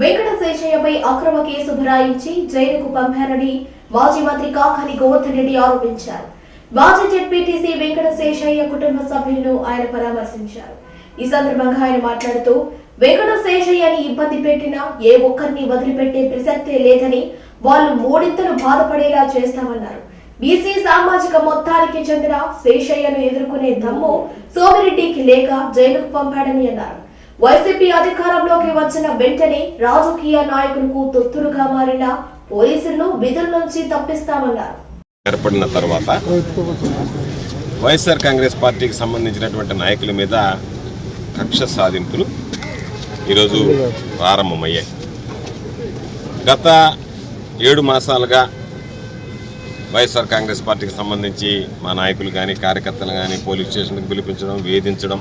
వెంకట శేషయ్యపై అక్రమ కేసు బరాయించి జైలుకు పంపారని మాజీ మంత్రి కాకాని గోవర్ధన్ రెడ్డి ఆరోపించారు. మాజీ జెడ్పీటీసీ వెంకట శేషయ్య కుటుంబ సభ్యులను ఆయన పరామర్శించారు. ఈ సందర్భంగా ఆయన మాట్లాడుతూ వెంకట శేషయ్యని ఇబ్బంది పెట్టినా ఏ ఒక్కరిని వదిలిపెట్టే ప్రసక్తే లేదని వాళ్ళు మూడింతలు బాధపడేలా చేస్తామన్నారు. బీసీ సామాజిక మొత్తానికి చెందిన శేషయ్యను ఎదుర్కొనే దమ్ము సోమిరెడ్డికి లేక జైలుకు పంపాడని అన్నారు. వైసీపీ అధికారంలోకి వచ్చిన వెంటనే రాజకీయ నాయకులకు తొత్తులుగా మారిన పోలీసులను విధుల నుంచి తప్పిస్తామన్నారు. ఏర్పడిన తర్వాత వైఎస్ఆర్ కాంగ్రెస్ పార్టీకి సంబంధించినటువంటి నాయకుల మీద కక్ష సాధింపులు ఈరోజు ప్రారంభమయ్యాయి. గత ఏడు మాసాలుగా వైఎస్ఆర్ కాంగ్రెస్ పార్టీకి సంబంధించి మా నాయకులు కానీ కార్యకర్తలు కానీ పోలీస్ స్టేషన్కి పిలిపించడం వేధించడం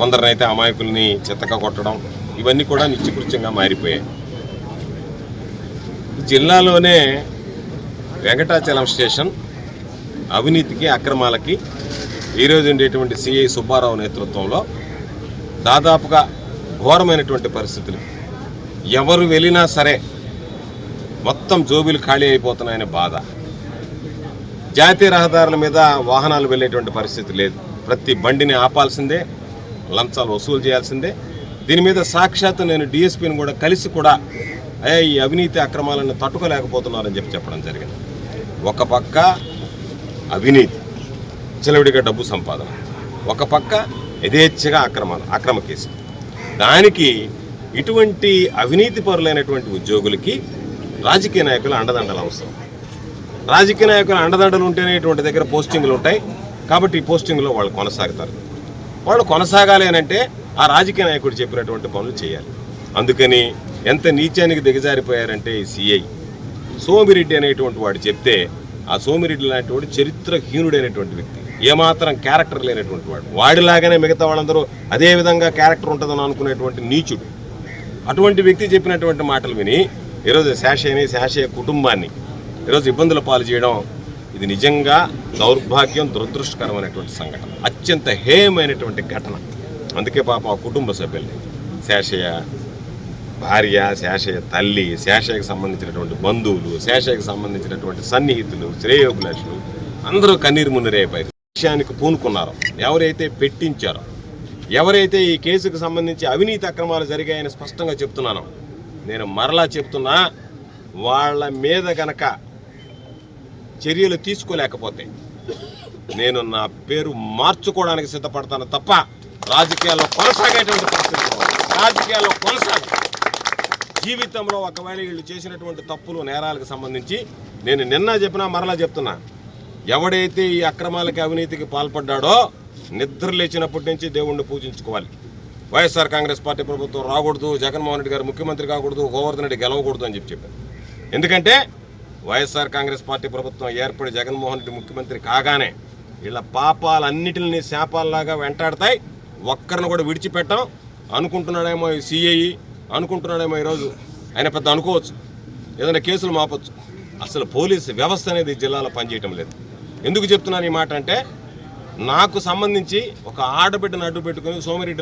కొందరినైతే అమాయకుల్ని చెత్తగా కొట్టడం ఇవన్నీ కూడా నిత్యకృత్యంగా మారిపోయాయి. జిల్లాలోనే వెంకటాచలం స్టేషన్ అవినీతికి అక్రమాలకి ఈరోజు ఉండేటువంటి సిఐ సుబ్బారావు నేతృత్వంలో దాదాపుగా ఘోరమైనటువంటి పరిస్థితులు. ఎవరు వెళ్ళినా సరే మొత్తం జోబీలు ఖాళీ అయిపోతున్నాయనే బాధ. జాతీయ రహదారుల మీద వాహనాలు వెళ్ళేటువంటి పరిస్థితి లేదు. ప్రతి బండిని ఆపాల్సిందే లంచాలు వసూలు చేయాల్సిందే. దీని మీద సాక్షాత్తు నేను డిఎస్పీని కూడా కలిసి కూడా అయ్యా ఈ అవినీతి అక్రమాలను తట్టుకోలేకపోతున్నారని చెప్పి చెప్పడం జరిగింది. ఒక పక్క అవినీతి చిలవిడిగా డబ్బు సంపాదన ఒక పక్క యథేచ్ఛగా అక్రమాలు అక్రమ కేసు దానికి ఇటువంటి అవినీతి పరులైనటువంటి ఉద్యోగులకి రాజకీయ నాయకుల అండదండలు అవసరం. రాజకీయ నాయకుల అండదండలు ఉంటేనే ఇటువంటి దగ్గర పోస్టింగ్లు ఉంటాయి. కాబట్టి ఈ పోస్టింగ్లో వాళ్ళు కొనసాగుతారు. వాళ్ళు కొనసాగాలి అని అంటే ఆ రాజకీయ నాయకుడు చెప్పినటువంటి పనులు చేయాలి. అందుకని ఎంత నీచానికి దిగజారిపోయారంటే ఈ సిఐ. సోమిరెడ్డి అనేటువంటి వాడు చెప్తే ఆ సోమిరెడ్డి లాంటి వాడు చరిత్రహీనుడైనటువంటి వ్యక్తి. ఏమాత్రం క్యారెక్టర్ లేనటువంటి వాడు. వాడిలాగానే మిగతా వాళ్ళందరూ అదే విధంగా క్యారెక్టర్ ఉంటుందని అనుకునేటువంటి నీచుడు. అటువంటి వ్యక్తి చెప్పినటువంటి మాటలు విని ఈరోజు శాషయ్యని శాషయ్య కుటుంబాన్ని ఈరోజు ఇబ్బందుల పాలు చేయడం ఇది నిజంగా దౌర్భాగ్యం దురదృష్టకరమైనటువంటి సంఘటన. అత్యంత హేయమైనటువంటి ఘటన. అందుకే పాపం ఆ కుటుంబ సభ్యుల్ని శేషయ్య భార్య శేషయ్య తల్లి శేషయ్యకి సంబంధించినటువంటి బంధువులు శేషయ్యకి సంబంధించినటువంటి సన్నిహితులు శ్రేయోభిలాషులు అందరూ కన్నీరు మున్నరైపోయారు విషయానికి పూనుకున్నారో. ఎవరైతే పెట్టించారో ఎవరైతే ఈ కేసుకు సంబంధించి అవినీతి అక్రమాలు జరిగాయని స్పష్టంగా చెప్తున్నానో నేను మరలా చెప్తున్నా వాళ్ళ మీద గనక చర్యలు తీసుకోలేకపోతే నేను నా పేరు మార్చుకోవడానికి సిద్ధపడతాను తప్ప రాజకీయాల్లో కొనసాగేటువంటి పరిస్థితి రాజకీయాల్లో కొనసాగ జీవితంలో ఒకవేళ వీళ్ళు చేసినటువంటి తప్పులు నేరాలకు సంబంధించి నేను నిన్న చెప్పినా మరలా చెప్తున్నా. ఎవడైతే ఈ అక్రమాలకి అవినీతికి పాల్పడ్డాడో నిద్ర లేచినప్పటి నుంచి దేవుణ్ణి పూజించుకోవాలి. వైఎస్ఆర్ కాంగ్రెస్ పార్టీ ప్రభుత్వం రాకూడదు జగన్మోహన్ రెడ్డి గారు ముఖ్యమంత్రి కాకూడదు గోవర్ధన్ రెడ్డి గెలవకూడదు అని చెప్పి చెప్పారు. ఎందుకంటే వైఎస్ఆర్ కాంగ్రెస్ పార్టీ ప్రభుత్వం ఏర్పడి జగన్మోహన్ రెడ్డి ముఖ్యమంత్రి కాగానే వీళ్ళ పాపాలన్నిటిని శాపాలలాగా వెంటాడతాయి. ఒక్కరిని కూడా విడిచిపెట్టాం. అనుకుంటున్నాడేమో సిఐఈ అనుకుంటున్నాడేమో ఈరోజు ఆయన పెద్ద అనుకోవచ్చు. ఏదైనా కేసులు మాపొచ్చు. అసలు పోలీసు వ్యవస్థ అనేది జిల్లాలో పనిచేయటం లేదు. ఎందుకు చెప్తున్నాను ఈ మాట అంటే నాకు సంబంధించి ఒక ఆడబిడ్డను అడ్డు పెట్టుకుని సోమిరెడ్డి